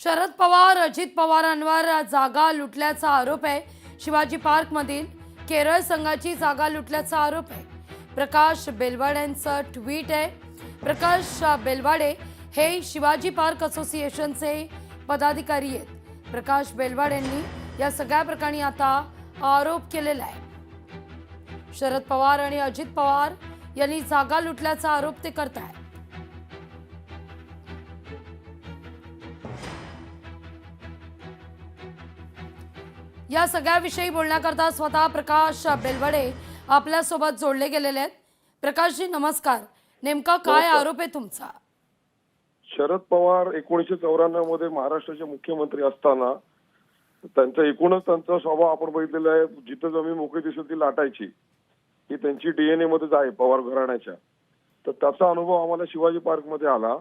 शरद पवार अजित पवारांवर जागा लुटल्याचा आरोप आहे. शिवाजी पार्कमधील केरळ संघाची जागा लुटल्याचा आरोप आहे. प्रकाश बेलवाड्यांचं ट्विट आहे. प्रकाश बेलवाडे हे शिवाजी पार्क असोसिएशनचे पदाधिकारी आहेत. प्रकाश बेलवाड्यांनी या सगळ्या प्रकरणी आता आरोप केलेला आहे. शरद पवार आणि अजित पवार यांनी जागा लुटल्याचा आरोप ते करत आहेत या सगळ्याविषयी बोलण्याकरता स्वतः प्रकाश बेलवडे आपल्यासोबत जोडले गेलेले आहेत. प्रकाशजी नमस्कार. नेमका काय. आरोप आहे तुमचा? शरद पवार एकोणीशे चौऱ्याण्णवमध्ये महाराष्ट्राचे मुख्यमंत्री असताना त्यांचा एकूणच त्यांचा स्वभाव आपण बघितलेला आहे. जिथं जमीन मोकळी दिसेल ती लाटायची. ही त्यांची डीएनए मध्येच आहे पवार घराण्याच्या. तर त्याचा अनुभव आम्हाला शिवाजी पार्कमध्ये आला.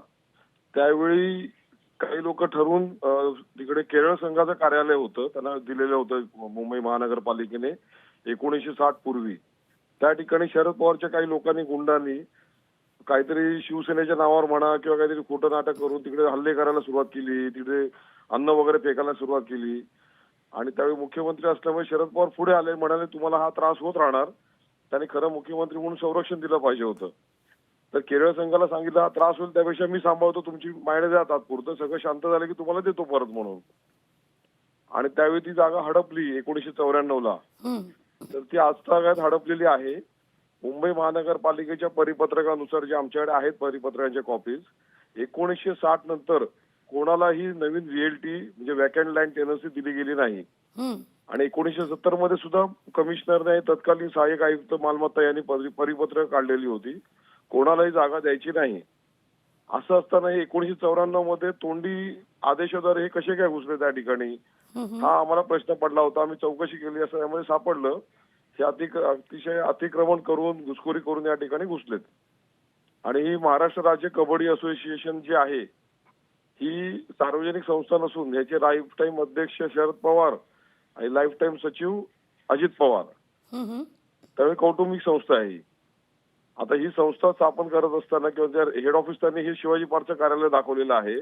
त्यावेळी काही लोक ठरवून तिकडे केरळ संघाचं कार्यालय होतं. त्यांना दिलेलं होतं मुंबई महानगरपालिकेने एकोणीसशे साठ पूर्वी. त्या ठिकाणी शरद पवारच्या काही लोकांनी गुंडांनी काहीतरी शिवसेनेच्या नावावर म्हणा किंवा काहीतरी खोटं नाटक करून तिकडे हल्ले करायला सुरुवात केली. तिकडे अन्न वगैरे फेकायला सुरुवात केली. आणि त्यावेळी मुख्यमंत्री असल्यामुळे शरद पवार पुढे आले म्हणाले तुम्हाला हा त्रास होत राहणार. त्यांनी खरं मुख्यमंत्री म्हणून संरक्षण दिलं पाहिजे होतं. तर केरळ संघाला सांगितलं हा त्रास होईल त्यापेक्षा मी सांभाळतो तुमची मायने द्या तात्पुरतं सगळं शांत झालं की तुम्हाला देतो परत म्हणून. आणि त्यावेळी ती जागा हडपली एकोणीशे चौऱ्याण्णव ला. तर ती आजतागायत हडपलेली आहे. मुंबई महानगरपालिकेच्या परिपत्रकानुसार जे आमच्याकडे आहेत परिपत्रकांच्या कॉपीज एकोणीसशे साठ नंतर कोणालाही नवीन व्हीएलटी म्हणजे वॅकंट लँड टेनन्सी दिली गेली नाही. हं. आणि एकोणीसशे सत्तरमध्ये सुद्धा कमिशनरने तत्कालीन सहाय्यक आयुक्त मालमत्ता यांनी परि- परिपत्रक काढलेली होती. कोणालाही जागा द्यायची नाही. असं असताना हे एकोणीसशे चौऱ्याण्णवमध्ये तोंडी आदेशाद्वारे हे कसे काय घुसले त्या ठिकाणी? हं. आम्हाला प्रश्न पडला होता. आम्ही चौकशी केली असं यामध्ये सापडलं. हे अतिक अतिशय अतिक्रमण करून घुसखोरी करून या ठिकाणी घुसलेत. आणि ही महाराष्ट्र राज्य कबड्डी असोसिएशन जी आहे ही सार्वजनिक संस्था नसून याचे लाईफ टाईम अध्यक्ष शरद पवार आणि लाईफ टाईम सचिव अजित पवार. त्यामुळे कौटुंबिक संस्था आहे ही. आता ही संस्था स्थापन करत असताना किंवा हेड ऑफिस त्यांनी हे शिवाजी पार्कचं कार्यालय दाखवलेलं आहे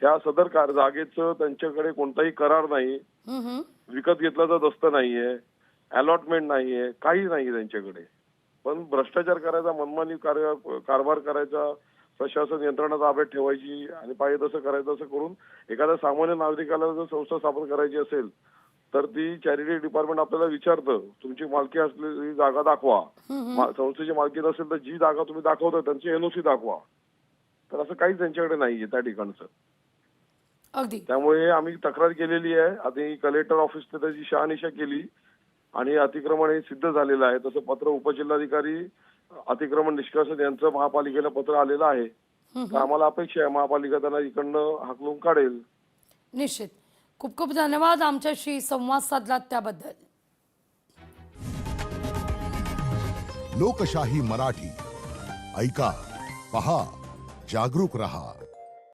ह्या सदर कार- जागेचं त्यांच्याकडे कोणताही करार नाही. विकत घेतल्याचं दस्त नाहीये अलॉटमेंट नाहीये काही नाहीये त्यांच्याकडे. पण भ्रष्टाचार करायचा मनमानी कारभार करायचा प्रशासन यंत्रणा ताब्यात ठेवायची आणि पाहिजे तसं करायचं असं करून एखाद्या सामान्य नागरिकाला जर संस्था स्थापन करायची असेल तर ती चॅरिटी डिपार्टमेंट आपल्याला विचारतं तुमची मालकी असलेली जागा दाखवा. संस्थेची मालकी नसेल तर जी जागा तुम्ही दाखवता त्यांची एनओसी दाखवा. तर असं काहीच त्यांच्याकडे नाहीये त्या ठिकाणचं. अगदी. त्यामुळे आम्ही तक्रार केलेली आहे. आधी कलेक्टर ऑफिसने त्याची शहानिशा केली आणि अतिक्रमण हे सिद्ध झालेलं आहे. तसं पत्र उपजिल्हाधिकारी अतिक्रमण निष्कासन यांचं महापालिकेला पत्र आलेलं आहे. तर आम्हाला अपेक्षा आहे महापालिका त्यांना इकडनं हाकलून काढेल. निश्चित. खूप खूब धन्यवाद आम संवाद साधला लोकशाही मराठी. ऐका पहा जागरूक रहा.